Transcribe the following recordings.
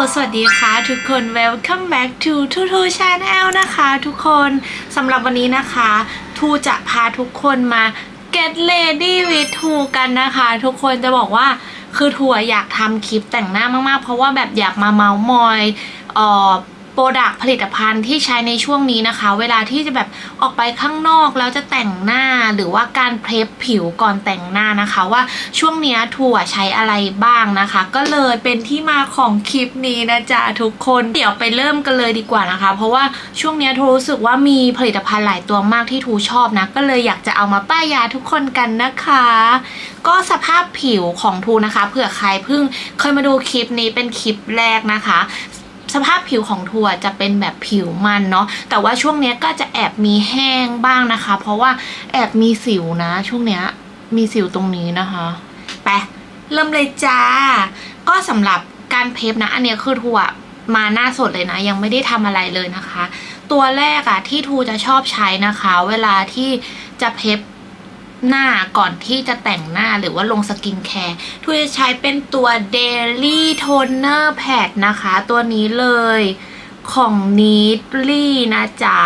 สวัสดีค่ะทุกคน welcome back to t ูทู channel นะคะทุกคนสำหรับวันนี้นะคะ ทูจะพาทุกคนมา get ready with ทูกันนะคะ ทุกคนจะบอกว่าคือทัวอยากทำคลิปแต่งหน้ามากๆ เพราะว่าแบบอยากมาเมาส์มอยออ โปรดักผลิตภัณฑ์ที่ใช้ในช่วงนี้นะคะ เวลาที่จะแบบออกไปข้างนอกแล้วจะแต่งหน้าหรือว่าการเพลฟผิวก่อนแต่งหน้านะคะ ว่าช่วงเนี้ยทัวใช้อะไรบ้างนะคะ ก็เลยเป็นที่มาของคลิปนี้นะจ๊ะทุกคนเดี๋ยวไปเริ่มกันเลยดีกว่านะคะ เพราะว่าช่วงเนี้ยทูรู้สึกว่ามีผลิตภัณฑ์หลายตัวมากที่ทูชอบนะ ก็เลยอยากจะเอามาป้ายยาทุกคนกันนะคะ ก็สภาพผิวของทูนะคะเผื่อใครเพิ่งเคยมาดูคลิปนี้เป็นคลิปแรกนะคะ สภาพผิวของทัวจะเป็นแบบผิวมันเนาะแต่ว่าช่วงเนี้ยก็จะแอบมีแห้งบ้างนะคะ เพราะว่าแอบมีสิวนะ ช่วงเนี้ยมีสิวตรงนี้นะคะไปเริ่มเลยจ้า ก็สำหรับการเพฟนะ อันเนี้ยคือทัวมาหน้าสดเลยนะ ยังไม่ได้ทำอะไรเลยนะคะ ตัวแรกอะที่ทูจะชอบใช้นะคะ เวลาที่จะเพฟ หน้าก่อนที่จะแต่งหน้าหรือว่าลงสกินแคร์ทูจะใช้เป็นตัว Daily Toner Pad นะคะ ตัวนี้เลยของ n e e d l y นะจ๊ะ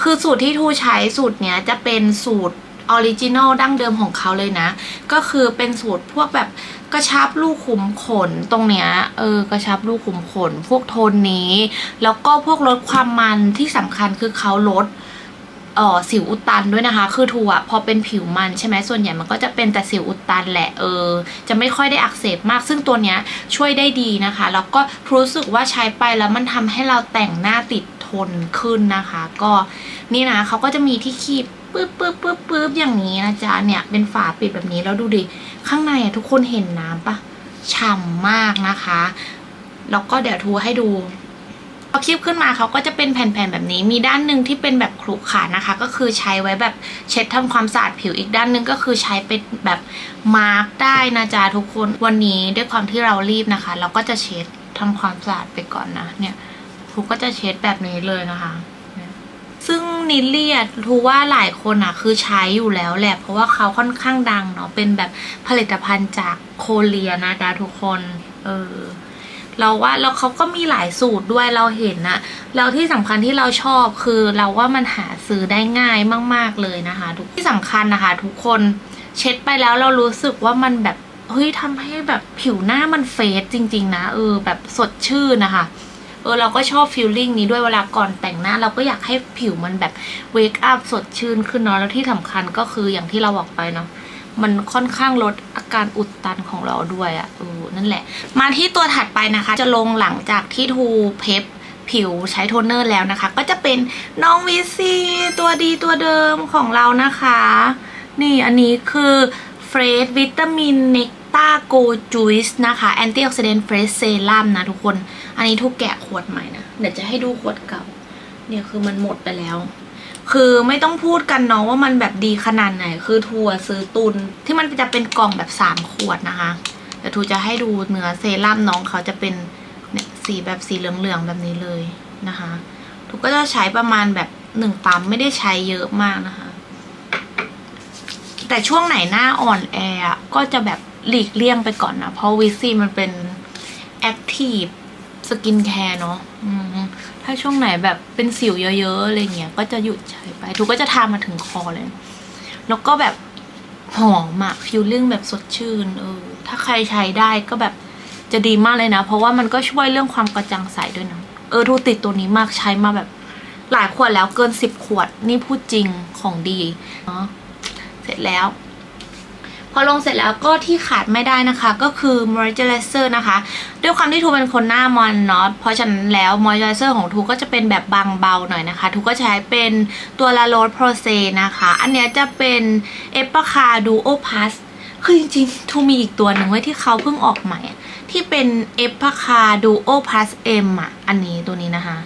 คือสูตรที่ทูใช้สูตรเนี้ยจะเป็นสูตรออริจินอลดั้งเดิมของเขาเลยนะ ก็คือเป็นสูตรพวกแบบกระชับลูกขุมขนตรงเนี้ยเออกระชับลูกขุมขน พวกโทนนี้ แล้วก็พวกลดความมันที่สำคัญคือเขาลด เอ่อสิวอุดตันด้วยนะคะ คือทูอะพอเป็นผิวมันใช่ไหมส่วนใหญ่มันก็จะเป็นแต่สิวอุดตันแหละเออ จะไม่ค่อยได้อักเสบมากซึ่งตัวเนี้ยช่วยได้ดีนะคะ แล้วก็รู้สึกว่าใช้ไปแล้วมันทำให้เราแต่งหน้าติดทนขึ้นนะคะ ก็นี่นะเขาก็จะมีที่คีบปึ๊บปึ๊บปึ๊บปึ๊บอย่างนี้นะจ๊ะเนี่ยเป็นฝาปิดแบบนี้แล้วดูดิข้างในอะทุกคนเห็นน้ำปะฉ่ำมากนะคะ แล้วก็เดี๋ยวทูให้ดู พอคลิปขึ้นมาเขาก็จะเป็นแผ่นๆแบบนี้ มีด้านหนึ่งที่เป็นแบบขรุขระนะคะ ก็คือใช้ไว้แบบเช็ดทำความสะอาดผิวอีกด้านหนึ่งก็คือใช้เป็นแบบมาร์กได้นะจ๊ะทุกคนวันนี้ด้วยความที่เรารีบนะคะ เราก็จะเช็ดทำความสะอาดไปก่อนนะ เนี่ยทูก็จะเช็ดแบบนี้เลยนะคะซึ่งนิลเลี่อะทูว่าหลายคนอะคือใช้อยู่แล้วแหละ เพราะว่าเขาค่อนข้างดังเนาะเป็นแบบผลิตภัณฑ์จากโคเรียนะจ๊ะทุกคน เออ เราว่าแล้วเขาก็มีหลายสูตรด้วยเราเห็นนะแล้วที่สำคัญที่เราชอบคือเราว่ามันหาซื้อได้ง่ายมาก ๆเลยนะคะทุกที่สำคัญนะคะ ทุกคนเช็ดไปแล้วเรารู้สึกว่ามันแบบเฮ้ยทำให้แบบผิวหน้ามันเฟสจริง ๆ นะเออแบบสดชื่นนะคะเออเราก็ชอบฟีลลิ่งนี้ด้วยเวลาก่อนแต่งหน้า เราก็อยากให้ผิวมันแบบเวกอัพสดชื่นขึ้นเนาะแล้วที่สำคัญก็คืออย่างที่เราบอกไปเนาะ มันค่อนข้างลดอาการอุดตันของเราด้วยอะ่ะอนั่นแหละ มาที่ตัวถัดไปนะคะ จะลงหลังจากที่ทูเพปผิวใช้โทนเนอร์แล้วนะคะ ก็จะเป็นน้องวิซีตัวดีตัวเดิมของเรานะคะ นี่อันนี้คือเฟรชวิตามินเนกตาโกจูสนะคะแอนตี้ออกซิเดนต์เฟรชเซรั่มนะทุกคน อันนี้ทุกแกะขวดใหม่นะ เดี๋ยวจะให้ดูขวดเก่า เนี่ยคือมันหมดไปแล้ว คือไม่ต้องพูดกันเนาะว่ามันแบบดีขนาดไหน คือทัวร์ซื้อตุน ที่มันจะเป็นกล่องแบบสามขวดนะคะเดี๋ยวทูจะให้ดูเนื้อเซรั่มน้องเขาจะเป็นเนี่ยสีแบบสีเหลืองๆแบบนี้เลยนะคะทูก็จะใช้ประมาณแบบหนึ่งปั๊มไม่ได้ใช้เยอะมากนะคะ แต่ช่วงไหนหน้าอ่อนแอก็จะแบบหลีกเลี่ยงไปก่อนนะ เพราะวิซี่มันเป็นแอคทีฟสกินแคร์เนาะอืม ถ้าช่วงไหนแบบเป็นสิวเยอะๆอะไรเงี้ยก็จะหยุดใช้ไปทุกก็จะทามาถึงคอเลย แล้วก็แบบหอมอะฟิลลิ่งแบบสดชื่นเออถ้าใครใช้ได้ก็แบบจะดีมากเลยนะ เพราะว่ามันก็ช่วยเรื่องความกระจ่างใสด้วยนะเออทูติดตัวนี้มากใช้มาแบบหลายขวดแล้วเกินสิบขวดนี่พูดจริงของดีเนาะเสร็จแล้ว พอลงเสร็จแล้วก็ที่ขาดไม่ได้นะคะ ก็คือ moisturizer นะคะ ด้วยความที่ทูเป็นคนหน้ามอนเนาะเพราะฉะนั้นแล้ว moisturizer ของทูก็จะเป็นแบบบางเบาหน่อยนะคะ ทูก็ใช้เป็นตัว La Roche Posay นะคะ อันนี้จะเป็น e p a c a Duo Plus คือจริงๆทูมีอีกตัวหนึ่งไว้ที่เขาเพิ่งออกใหม่ ที่เป็น e p a c a Duo Plus M อะ อันนี้ตัวนี้นะคะ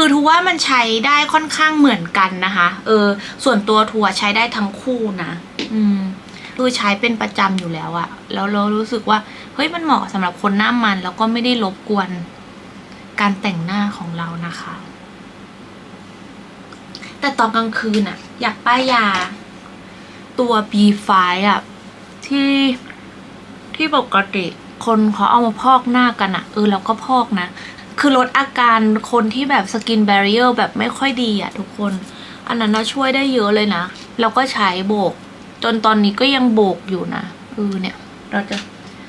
คือทูว่ามันใช้ได้ค่อนข้างเหมือนกันนะคะ เออ ส่วนตัวทัวใช้ได้ทั้งคู่นะ อืมคือใช้เป็นประจำอยู่แล้วอะแล้วเรารู้สึกว่า เฮ้ยมันเหมาะสำหรับคนหน้ามัน แล้วก็ไม่ได้รบกวนการแต่งหน้าของเรานะคะ แต่ตอนกลางคืนอะอยากป้ายยา ตัว B5 อะที่ที่ปกติคนเขาเอามาพอกหน้ากันอะเออเราก็พอกนะ คือลดอาการคนที่แบบสกินแบรียร์แบบไม่ค่อยดีอะทุกคน อันนั้นนะช่วยได้เยอะเลยนะ แล้วก็ใช้โบก จนตอนนี้ก็ยังโบกอยู่นะเออเนี่ย เราจะ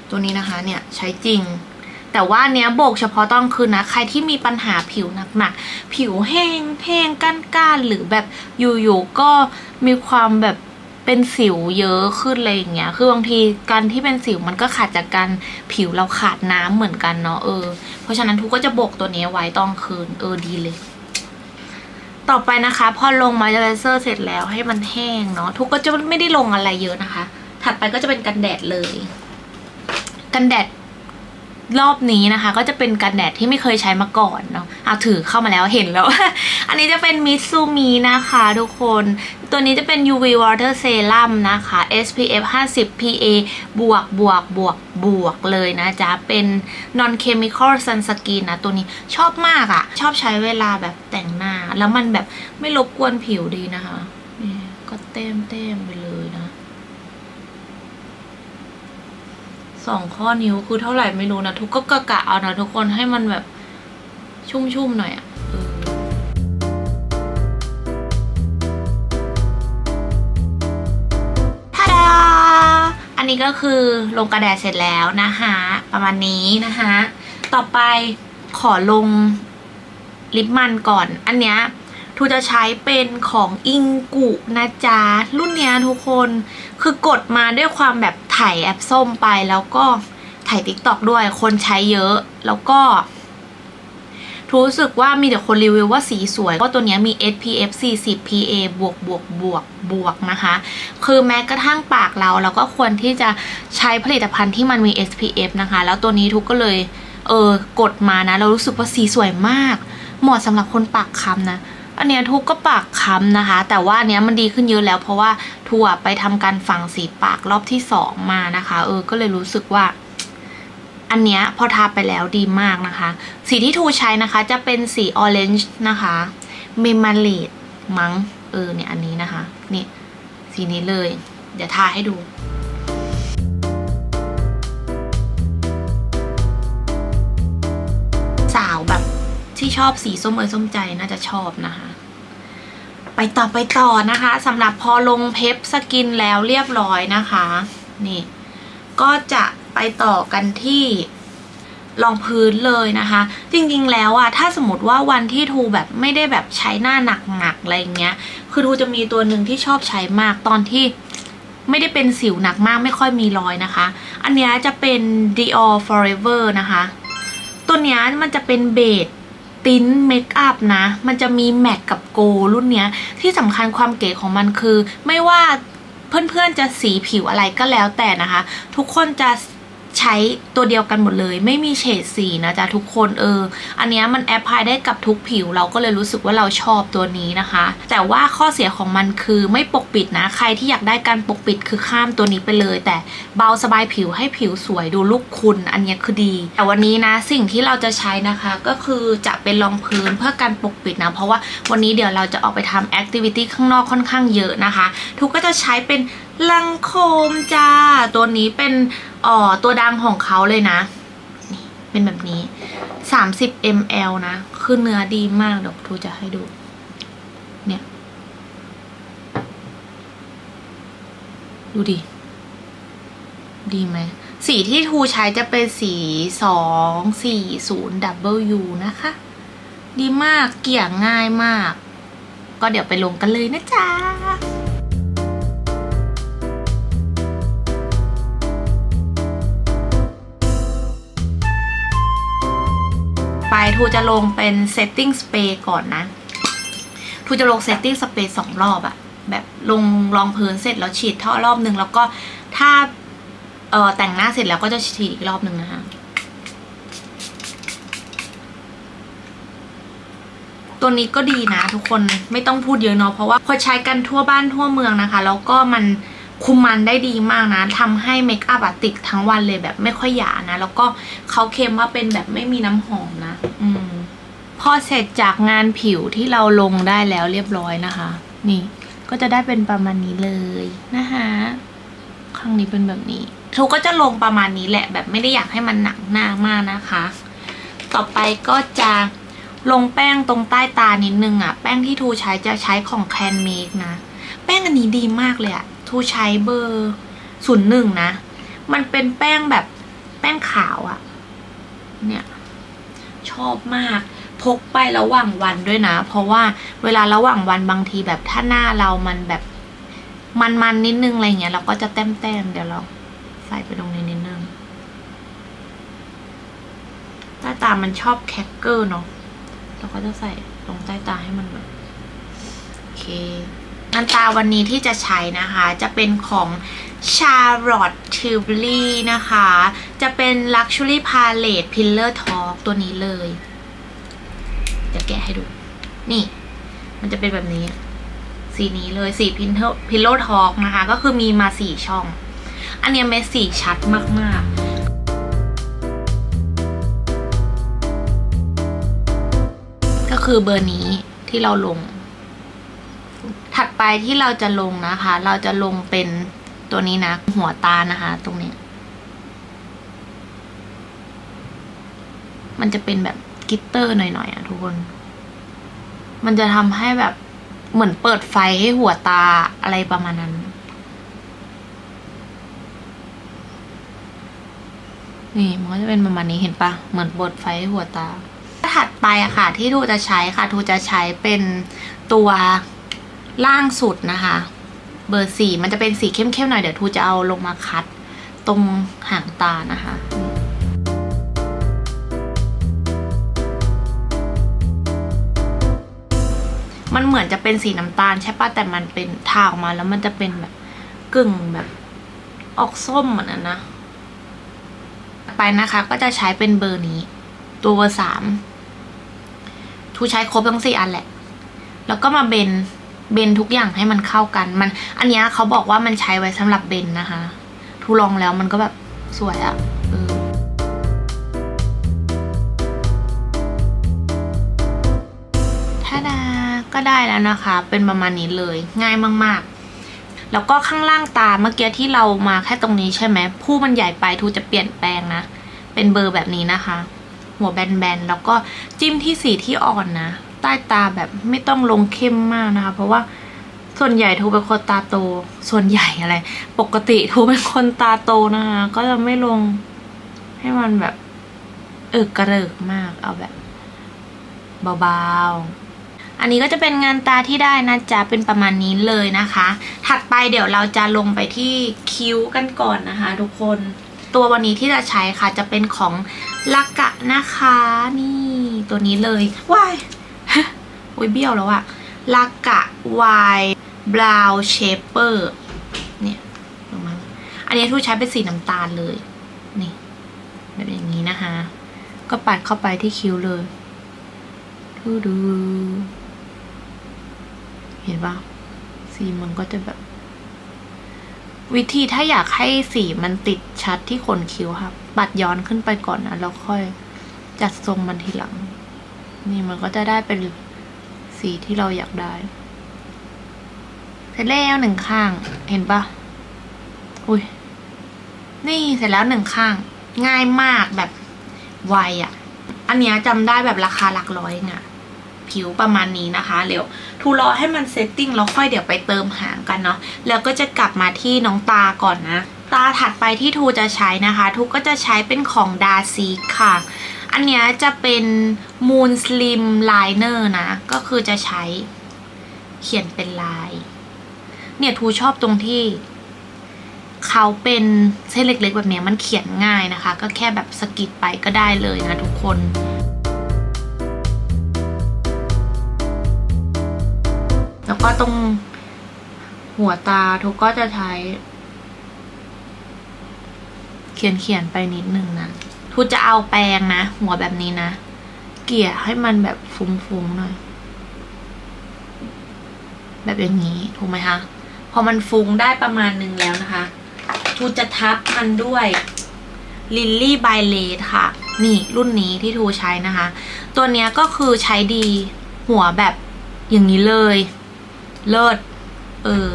ตัวนี้นะคะเนี่ยใช้จริง แต่ว่าเนี้ยโบกเฉพาะตอนคืนนะ ใครที่มีปัญหาผิวหนักๆ ผิวแห้งแห้งก้านๆ หรือแบบอยู่ๆก็มีความแบบ เป็นสิวเยอะขึ้นอะไรอย่างเงี้ย คือบางทีการที่เป็นสิวมันก็ขาดจากการผิวเราขาดน้ำเหมือนกันเนาะเออ เพราะฉะนั้นทุกก็จะบกตัวนี้ไว้ตอนคืนเออดีเลยต่อไปนะคะ พอลงมอยเจอไรเซอร์เสร็จแล้วให้มันแห้งเนาะทุกก็จะไม่ได้ลงอะไรเยอะนะคะ ถัดไปก็จะเป็นกันแดดเลย กันแดดรอบนี้นะคะ ก็จะเป็นกันแดดที่ไม่เคยใช้มาก่อนเนาะ เอาถือเข้ามาแล้วเห็นแล้ว อันนี้จะเป็นมิซูมินะคะทุกคน ตัวนี้จะเป็น UV Water Serum นะคะ SPF 50 PA บวกบวกบวกบวกเลยนะจ๊ะ เป็น Non Chemical Sunscreen นะ ตัวนี้ชอบมากอะชอบใช้เวลาแบบแต่งหน้า แล้วมันแบบไม่รบกวนผิวดีนะคะนี่ก็เต็มเต็มไปเลยนะสองข้อนิ้วคือเท่าไหร่ไม่รู้นะ ทุกก็กะกะเอานะทุกคนให้มันแบบ ชุ่มๆหน่อยอะเออทาดา อันนี้ก็คือลงกระดาษเสร็จแล้วนะคะ ประมาณนี้นะคะ ต่อไปขอลงลิปมันก่อน อันเนี้ยทูจะใช้เป็นของอิงกุนะจ๊ะ รุ่นเนี้ยทุกคนคือกดมาด้วยความแบบถ่ายแอปส้มไปแล้วก็ถ่ายติ๊กตอกด้วยคนใช้เยอะแล้วก็ รู้สึกว่ามีแต่คนรีวิวว่าสีสวยว่าตัวนี้มี SPF 40 PA บวกบวกบวกบวกนะคะ คือแม้กระทั่งปากเราเราก็ควรที่จะใช้ผลิตภัณฑ์ที่มันมี SPF นะคะ แล้วตัวนี้ทุกก็เลยเออกดมานะ เรารู้สึกว่าสีสวยมาก เหมาะสำหรับคนปากค้ำนะอันเนี้ยทุกก็ปากค้ำนะคะ แต่ว่าอันเนี้ยมันดีขึ้นเยอะแล้ว เพราะว่าทัวไปทำการฝังสีปากรอบที่สองมานะคะ เออก็เลยรู้สึกว่า อันเนี้ยพอทาไปแล้วดีมากนะคะ สีที่ทูใช้นะคะจะเป็นสีออเรนจ์นะคะเมมาเลดมั้งเออเนี่ยอันนี้นะคะ นี่ สีนี้เลย เดี๋ยวทาให้ดูสาวแบบที่ชอบสีส้มเอยส้มใจน่าจะชอบนะคะ ไปต่อไปต่อนะคะสำหรับพอลงเพปสกินแล้วเรียบร้อยนะคะ นี่ ก็จะ ไปต่อกันที่รองพื้นเลยนะคะ จริงๆแล้วอะถ้าสมมติว่าวันที่ทูแบบไม่ได้แบบใช้หน้าหนักๆอะไรเงี้ย คือทูจะมีตัวหนึ่งที่ชอบใช้มากตอนที่ไม่ได้เป็นสิวหนักมากไม่ค่อยมีรอยนะคะ อันเนี้ยจะเป็น Dior Forever นะคะ ตัวเนี้ยมันจะเป็นเบสติ้นเมคอัพนะ มันจะมีแมทกับโกรุ่นเนี้ย ที่สำคัญความเก๋ของมันคือ ไม่ว่าเพื่อนๆจะสีผิวอะไรก็แล้วแต่นะคะ ทุกคนจะ ใช้ตัวเดียวกันหมดเลย ไม่มีเฉดสีนะจ๊ะทุกคนเออ อันเนี้ยมันแอพพลายได้กับทุกผิว เราก็เลยรู้สึกว่าเราชอบตัวนี้นะคะ แต่ว่าข้อเสียของมันคือไม่ปกปิดนะ ใครที่อยากได้การปกปิดคือข้ามตัวนี้ไปเลย แต่เบาสบายผิวให้ผิวสวยดูลูกคุณ อันเนี้ยคือดี แต่วันนี้นะสิ่งที่เราจะใช้นะคะก็คือจะเป็นรองพื้นเพื่อการปกปิดนะเพราะว่าวันนี้เดี๋ยวเราจะออกไปทำแอคทิวิตี้ข้างนอกค่อนข้างเยอะนะคะ ทุกก็จะใช้เป็นลังโคมจ้าตัวนี้เป็น อ๋อตัวดังของเขาเลยนะนี่เป็นแบบนี้ 30 ml นะ คือเนื้อดีมาก เดี๋ยวทูจะให้ดู เนี่ย ดูดิ ดีไหม สีที่ทูใช้จะเป็นสี240 W นะคะ ดีมาก เกี่ยง่ายมาก ก็เดี๋ยวไปลงกันเลยนะจ๊ะ ทูจะลงเป็น setting spray ก่อนนะทูจะลง setting spray สองรอบอะแบบลงรองพื้นเสร็จแล้วฉีดท่อรอบหนึ่งแล้วก็ถ้าเออแต่งหน้าเสร็จแล้วก็จะฉีดอีกรอบหนึ่งนะคะตัวนี้ก็ดีนะทุกคนไม่ต้องพูดเยอะเนาะเพราะว่าพอใช้กันทั่วบ้านทั่วเมืองนะคะ แล้วก็มัน คุมมันได้ดีมากนะทำให้เมคอัพอะติดทั้งวันเลยแบบไม่ค่อยหยานะ แล้วก็เขาเคลมว่าเป็นแบบไม่มีน้ำหอมนะ อืมพอเสร็จจากงานผิวที่เราลงได้แล้วเรียบร้อยนะคะ นี่ก็จะได้เป็นประมาณนี้เลยนะคะข้างนี้เป็นแบบนี้ทูก็จะลงประมาณนี้แหละ แบบไม่ได้อยากให้มันหนักหน้ามากนะคะ ต่อไปก็จะลงแป้งตรงใต้ตานิดนึงอะแป้งที่ทูใช้จะใช้ของแคนเมกนะ แป้งอันนี้ดีมากเลยอะ ทูใช้เบอร์ศูนย์หนึ่งนะ มันเป็นแป้งแบบแป้งขาวอะเนี่ย ชอบมาก พกไประหว่างวันด้วยนะ เพราะว่าเวลาระหว่างวันบางทีแบบถ้าหน้าเรามันแบบมันๆนิดนึงอะไรเงี้ยเราก็จะแต้มๆเดี๋ยวเราใส่ไปตรงนี้นิดนึงใต้ตามันชอบแคคเกอร์เนาะเราก็จะใส่ตรงใต้ตาให้มันแบบโอเค งานตาวันนี้ที่จะใช้นะคะ จะเป็นของ Charlotte Tilbury นะคะ จะเป็น Luxury Palette Pillar Talk ตัวนี้เลย จะแกะให้ดู นี่ มันจะเป็นแบบนี้ สีนี้เลยสีพินพิลโลทอกนะคะ ก็คือมีมาสี่ช่อง อันนี้เม็ดสีชัดมาก ๆก็คือเบอร์นี้ที่เราลง ไปที่เราจะลงนะคะ เราจะลงเป็นตัวนี้นะหัวตานะคะ ตรงนี้ มันจะเป็นแบบกิตเตอร์หน่อยๆอะทุกคน มันจะทำให้แบบเหมือนเปิดไฟให้หัวตาอะไรประมาณนั้น นี่มันก็จะเป็นประมาณนี้เห็นปะเหมือนเปิดไฟให้หัวตาถัดไปอะค่ะ ที่ทูจะใช้ค่ะทูจะใช้เป็นตัว ล่างสุดนะคะ เบอร์สี่มันจะเป็นสีเข้มๆหน่อยเดี๋ยวทูจะเอาลงมาคัด ตรงหางตานะคะมันเหมือนจะเป็นสีน้ำตาลใช่ปะแต่มันเป็นทาออกมาแล้วมันจะเป็นแบบกึ่งแบบออกส้มเหมือนนั้นนะ ไปนะคะก็จะใช้เป็นเบอร์นี้ ตัวเบอร์สามทูใช้ครบทั้งสี่อันแหละ แล้วก็มาเบน เบนทุกอย่างให้มันเข้ากัน มัน อันนี้เขาบอกว่ามันใช้ไว้สำหรับเบนนะคะ ทูลองแล้วมันก็แบบสวยอะเออท่าดาก็ได้แล้วนะคะ เป็นประมาณนี้เลย ง่ายมากๆ แล้วก็ข้างล่างตาเมื่อกี้ที่เรามาแค่ตรงนี้ใช่ไหมผู้มันใหญ่ไปทูจะเปลี่ยนแปลงนะ เป็นเบอร์แบบนี้นะคะ หัวแบนๆ แล้วก็จิ้มที่สีที่อ่อนนะ ใต้ตาแบบไม่ต้องลงเข้มมากนะคะ เพราะว่าส่วนใหญ่ทูเป็นคนตาโต ส่วนใหญ่อะไร ปกติทูเป็นคนตาโตนะคะ ก็จะไม่ลงให้มันแบบเออกระเริกมาก เอาแบบเบาๆ อันนี้ก็จะเป็นงานตาที่ได้นะจ๊ะ เป็นประมาณนี้เลยนะคะ ถัดไปเดี๋ยวเราจะลงไปที่คิ้วกันก่อนนะคะ ทุกคน ตัววันนี้ที่จะใช้ค่ะจะเป็นของลักกะนะคะ นี่ตัวนี้เลยว้าย อุ้ยเบี้ยวแล้วอะลักกะวายบราวเชเปอร์เนี่ยลงมาอันนี้ทูใช้เป็นสีน้ำตาลเลย นี่แบบอย่างนี้นะคะ ก็ปัดเข้าไปที่คิ้วเลยดูดู เห็นปะสีมันก็จะแบบ วิธีถ้าอยากให้สีมันติดชัดที่ขนคิ้วครับ ปัดย้อนขึ้นไปก่อนนะแล้วค่อยจัดทรงมันทีหลัง นี่มันก็จะได้เป็นสีที่เราอยากได้ เสร็จแล้วหนึ่งข้าง เห็นปะอุ้ย นี่เสร็จแล้วหนึ่งข้าง ง่ายมากแบบไวอะ่ะ อันเนี้ยจำได้แบบราคาหลักร้อยเองผิวประมาณนี้นะคะเดี๋ยวทูรอให้มันเซตติ้งแล้วค่อยเดี๋ยวไปเติมหางกันเนาะ แล้วก็จะกลับมาที่น้องตาก่อนนะ ตาถัดไปที่ทูจะใช้นะคะ ทูก็จะใช้เป็นของดาซีค่ะ อันเนี้ยจะเป็น Moon Slim Liner นะ ก็คือจะใช้เขียนเป็นลาย เนี่ยทูชอบตรงที่ เขาเป็นเส้นเล็กๆ แบบเนี้ยมันเขียนง่ายนะคะ ก็แค่แบบสกิดไปก็ได้เลยนะทุกคนแล้วก็ตรงหัวตาทุกก็จะใช้ เขียนเขียนๆไปนิดนึงนะ กจะเอาแปรงนะ หัวแบบนี้นะ เกลี่ยให้มันแบบฟุ้งๆหน่อย แบบอย่างนี้ถูกไหมคะ พอมันฟุ้งได้ประมาณหนึ่งแล้วนะคะทูจะทับมันด้วยลิลลี่บายเลดค่ะ นี่รุ่นนี้ที่ทูใช้นะคะ ตัวเนี้ยก็คือใช้ดีหัวแบบอย่างนี้เลย เลิศ เออ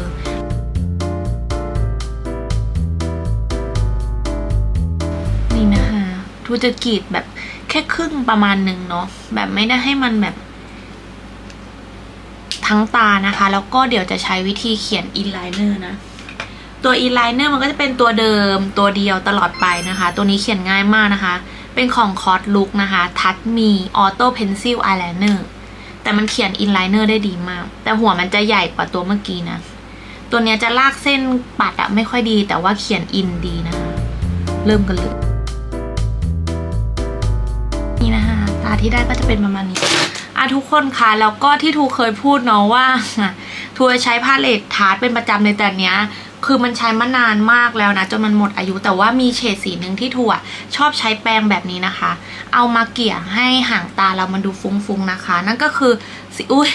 ทูจะกรีดแบบแค่ครึ่งประมาณหนึ่งเนาะแบบไม่ได้ให้มันแบบทั้งตานะคะ แล้วก็เดี๋ยวจะใช้วิธีเขียนอินไลเนอร์นะ ตัวอินไลเนอร์มันก็จะเป็นตัวเดิมตัวเดียวตลอดไปนะคะ ตัวนี้เขียนง่ายมากนะคะ เป็นของคอร์สลุกนะคะ ทัดมีออโต้เพนซิลอไลเนอร์แต่มันเขียนอินไลเนอร์ได้ดีมาก แต่หัวมันจะใหญ่กว่าตัวเมื่อกี้นะ ตัวเนี้ยจะลากเส้นปัดอะไม่ค่อยดี แต่ว่าเขียนอินดีนะคะ เริ่มกันเลย ที่ได้ก็จะเป็นประมาณนี้อะทุกคนคะแล้วก็ที่ทูเคยพูดเนาะว่าทูจะใช้พาเลตทาร์ตเป็นประจำในแต่เนี้ยคือมันใช้มานานมากแล้วนะจนมันหมดอายุแต่ว่ามีเฉดสีหนึ่งที่ทูอะชอบใช้แปรงแบบนี้นะคะ เอามาเกี่ยให้ห่างตาเรามันดูฟุ้งๆนะคะ นั่นก็คือสีอุ้ย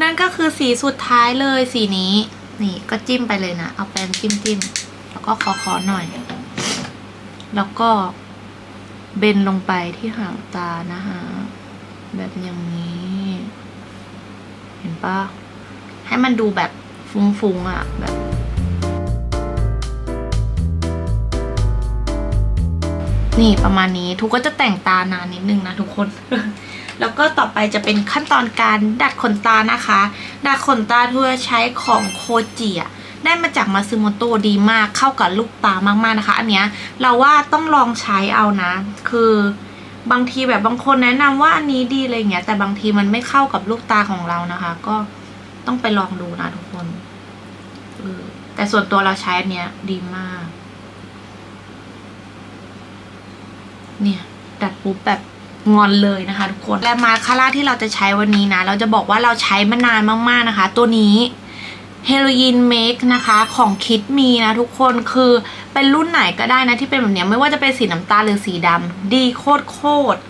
นั่นก็คือสีสุดท้ายเลยสีนี้ นี่ก็จิ้มไปเลยนะ เอาแปรงจิ้มจิ้มๆแล้วก็คอๆหน่อย แล้วก็ เบนลงไปที่หางตานะคะแบบอย่างนี้ เห็นปะให้มันดูแบบฟุ้งๆอะแบบ นี่ประมาณนี้ทุกก็จะแต่งตานานนิดนึงนะทุกคน แล้วก็ต่อไปจะเป็นขั้นตอนการดัดขนตานะคะ ดัดขนตาทั่วใช้ของโคจิอะ ได้มาจากมาซึโมโตดีมากเข้ากับลูกตามากๆนะคะ อันเนี้ยเราว่าต้องลองใช้เอานะ คือบางทีแบบบางคนแนะนำว่าอันนี้ดีอะไรเงี้ยแต่บางทีมันไม่เข้ากับลูกตาของเรานะคะ ก็ต้องไปลองดูนะทุกคนเออแต่ส่วนตัวเราใช้อันเนี้ยดีมาก เนี่ยดัดปุ๊บแบบงอนเลยนะคะทุกคนและมาคาร่าที่เราจะใช้วันนี้นะ เราจะบอกว่าเราใช้มานานมากๆนะคะ ตัวนี้ เฮโรอีนเมคนะคะของคิดมีนะทุกคนคือเป็นรุ่นไหนก็ได้นะที่เป็นแบบเนี้ยไม่ว่าจะเป็นสีน้ำตาลหรือสีดำดีโคตรโคตร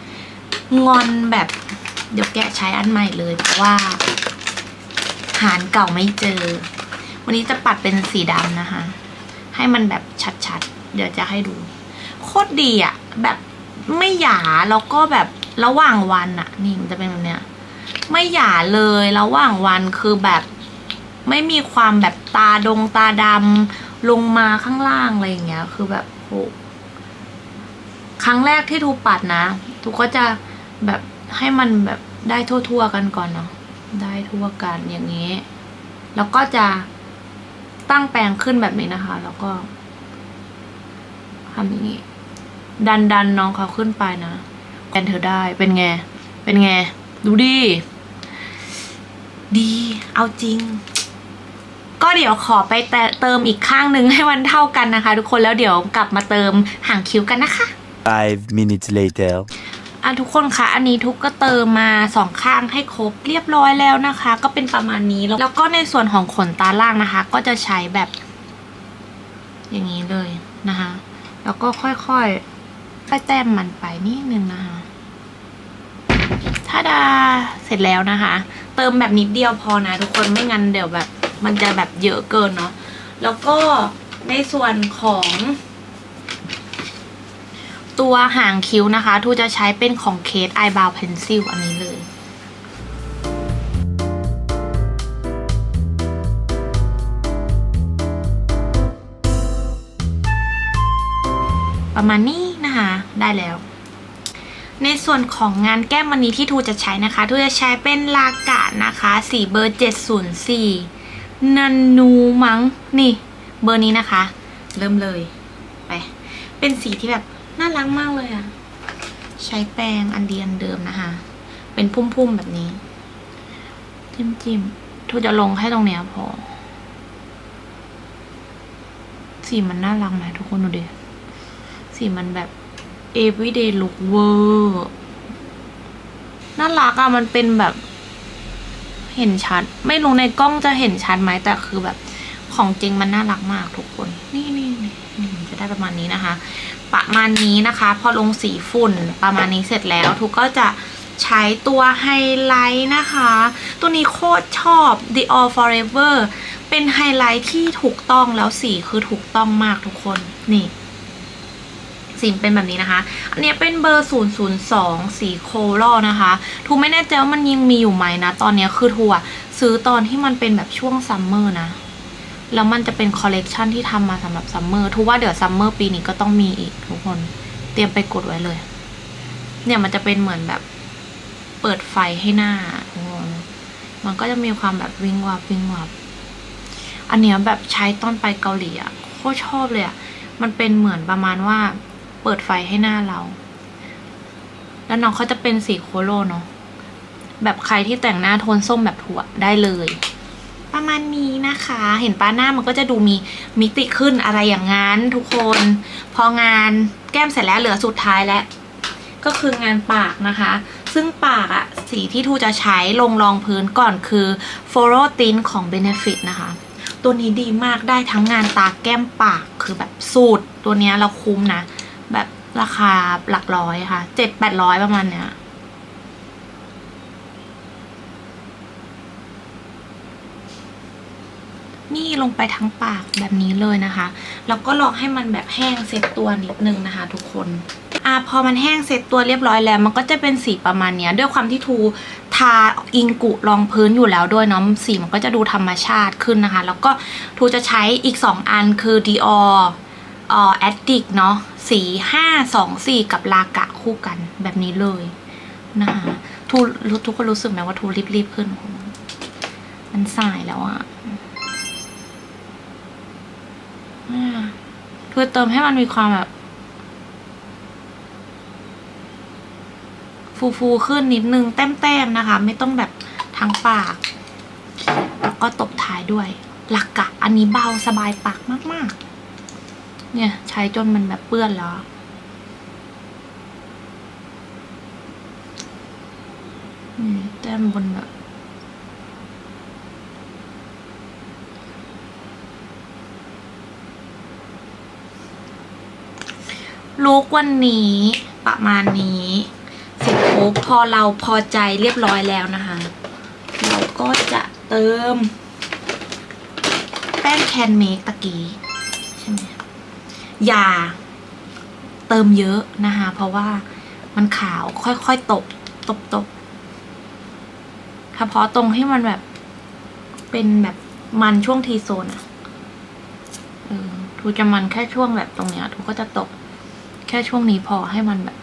งอนแบบเดี๋ยวแกะใช้อันใหม่เลย เพราะว่า หารเก่าไม่เจอ วันนี้จะปัดเป็นสีดำนะคะ ให้มันแบบชัดๆ เดี๋ยวจะให้ดู โคตรดีอะแบบไม่หยาแล้วก็แบบระหว่างวันอะนี่มันจะเป็นแบบเนี้ย ไม่หยาเลยระหว่างวันคือแบบ ไม่มีความแบบตาดงตาดำลงมาข้างล่างอะไรอย่างเงี้ย คือแบบโหครั้งแรกที่ทูปัดนะทูก็จะแบบให้มันแบบได้ทั่วๆกันก่อนเนาะได้ทั่วกันอย่างนี้ แล้วก็จะตั้งแปรงขึ้นแบบนี้นะคะ แล้วก็ทำอย่างนี้ ดันดันน้องเขาขึ้นไปนะแอนเธอได้เป็นไง เป็นไง ดูดิดี เอาจริง ก็เดี๋ยวขอไปแต่เติมอีกข้างหนึ่งให้มันเท่ากันนะคะ ทุกคนแล้วเดี๋ยวกลับมาเติมหางคิ้วกันนะคะ Five minutes later. อะทุกคนคะอันนี้ทุกก็เติมมาสองข้างให้ครบเรียบร้อยแล้วนะคะ ก็เป็นประมาณนี้แล้วแล้วก็ในส่วนของขนตาล่างนะคะ ก็จะใช้แบบ อย่างนี้เลยนะคะ แล้วก็ค่อยๆค่อยแต้มมันไปนิดนึงนะคะถ้าดาเสร็จแล้วนะคะ เติมแบบนิดเดียวพอนะทุกคนไม่งั้นเดี๋ยวแบบ มันจะแบบเยอะเกินเนาะแล้วก็ในส่วนของ ตัวหางคิ้วนะคะ ทูจะใช้เป็นของเคสไอบาวเพนซิลอันนี้เลยประมาณนี้นะคะ ได้แล้ว ในส่วนของงานแก้มวันนี้ที่ทูจะใช้นะคะ ทูจะใช้เป็นลากานะคะ สีเบอร์ 704 นันนูมัง้งนี่ เบอร์นี้นะคะ เริ่มเลย ไป เป็นสีที่แบบน่ารักมากเลยอะใช้แปรงอันเดียนเดิมนะคะ เป็นพุ่มๆแบบนี้ จิ้มจิ้มๆทูจะลงให้ตรงเนี้ยพอ สีมันน่ารักไหมทุกคนดูดิ สีมันแบบ everyday look เวอร์น่ารักอะมันเป็นแบบ เห็นชัด ไม่รู้ในกล้องจะเห็นชัดไหมแต่คือแบบของจริงมันน่ารักมากทุกคน นี่นี่นี่จะได้ประมาณนี้นะคะ ประมาณนี้นะคะ พอลงสีฝุ่นประมาณนี้เสร็จแล้ว ทุกก็จะใช้ตัวไฮไลท์นะคะ ตัวนี้โคตรชอบ The All Forever เป็นไฮไลท์ที่ถูกต้องแล้วสีคือถูกต้องมากทุกคน นี่ สีเป็นแบบนี้นะคะ อันนี้เป็นเบอร์ 002 สีโคลอนะคะ ทูไม่แน่ใจว่ามันยังมีอยู่ไหมนะ ตอนนี้คือทูอะซื้อตอนที่มันเป็นแบบช่วงซัมเมอร์นะ แล้วมันจะเป็นคอลเลกชันที่ทำมาสำหรับซัมเมอร์ทูว่าเดี๋ยวซัมเมอร์ปีนี้ก็ต้องมีอีกทุกคน เตรียมไปกดไว้เลย เนี่ยมันจะเป็นเหมือนแบบเปิดไฟให้หน้าทุกคนมันก็จะมีความแบบวิงวับวิงวับ อันเนี้ยแบบใช้ตอนไปเกาหลีอะโคตรชอบเลยอะมันเป็นเหมือนประมาณว่า เปิดไฟให้หน้าเรา แล้วน้องเขาจะเป็นสีโคโลเนาะแบบใครที่แต่งหน้าโทนส้มแบบถั่วได้เลย ประมาณนี้นะคะ เห็นป้าหน้ามันก็จะดูมีมิติขึ้นอะไรอย่างงั้น ทุกคน พองานแก้มเสร็จแล้วเหลือสุดท้ายแล้วก็คืองานปากนะคะ ซึ่งปากอะสีที่ทูจะใช้ลงรองพื้นก่อนคือ f o r o t i n ของ Benefit นะคะ ตัวนี้ดีมากได้ทั้งงานตาแก้มปากคือแบบสูตร ตัวเนี้ยเราคุ้มนะแบบ ราคาหลักร้อยค่ะ เจ็ดแปดร้อยประมาณเนี้ย นี่ลงไปทั้งปากแบบนี้เลยนะคะ แล้วก็ลอให้มันแบบแห้งเซ็ตตัวนิดนึงนะคะ ทุกคนอะพอมันแห้งเซ็ตตัวเรียบร้อยแล้ว มันก็จะเป็นสีประมาณเนี้ย ด้วยความที่ทูทาอิงกุรองพื้นอยู่แล้วด้วยเนาะสีมันก็จะดูธรรมชาติขึ้นนะคะ แล้วก็ทูจะใช้อีก 2 อันคือ Dior เอ่อ Addict เนาะสี5 2 4กับลากะคู่กันแบบนี้เลยนะคะทูรู้ทุกคนรู้สึกไหมว่าทูรีบๆขึ้น มันสายแล้วอะคือเติมให้มันมีความแบบฟูฟูๆขึ้นนิดนึงแต้มๆนะคะ ไม่ต้องแบบทั้งปาก แล้วก็ตบท้ายด้วยหลักกะ อันนี้เบาสบายปากมาก ๆ เนี่ยใช้จนมันแบบเปื้อนแล้ว นี่แต้มบนแบบลุกวันนี้ประมาณนี้เสร็จปุ๊บพอเราพอใจเรียบร้อยแล้วนะคะ เราก็จะเติม แป้งแคนเมกตะกี้ อย่าเติมเยอะนะคะ เพราะว่ามันขาวค่อยๆตกตบตบเฉพาะตรงให้มันแบบ เป็นแบบมันช่วงทีโซนอะทูจะมันแค่ช่วงแบบตรงเนี้ยทูก็จะตกแค่ช่วงนี้พอให้มันแบบ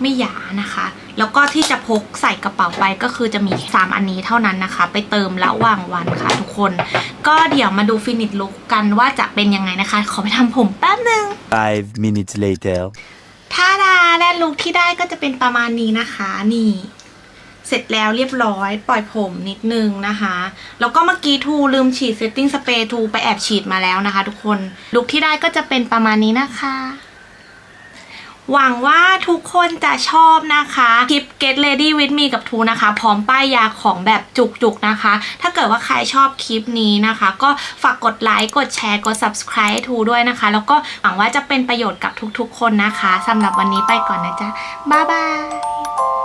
ไม่หยานะคะ แล้วก็ที่จะพกใส่กระเป๋าไปก็คือจะมี 3 อันนี้เท่านั้นนะคะ ไปเติมระหว่างวันค่ะทุกคน ก็เดี๋ยวมาดูฟินิชลุกกันว่าจะเป็นยังไงนะคะ ขอไปทำผมแป๊บนึง Five minutes later. ท่าดาและลุคที่ได้ก็จะเป็นประมาณนี้นะคะ นี่เสร็จแล้วเรียบร้อย ปล่อยผมนิดนึงนะคะ แล้วก็เมื่อกี้ทูลืมฉีดเซตติ้งสเปรย์ทูไปแอบฉีดมาแล้วนะคะ ทุกคนลุคที่ได้ก็จะเป็นประมาณนี้นะคะ หวังว่าทุกคนจะชอบนะคะคลิป Get Ready with me กับทูนะคะ พร้อมป้ายยาของแบบจุกๆนะคะ ถ้าเกิดว่าใครชอบคลิปนี้นะคะ ก็ฝากกดไลค์กดแชร์กด subscribe ทูด้วยนะคะ แล้วก็หวังว่าจะเป็นประโยชน์กับทุกๆ คนนะคะสำหรับวันนี้ไปก่อนนะจ๊ะบ๊ายบาย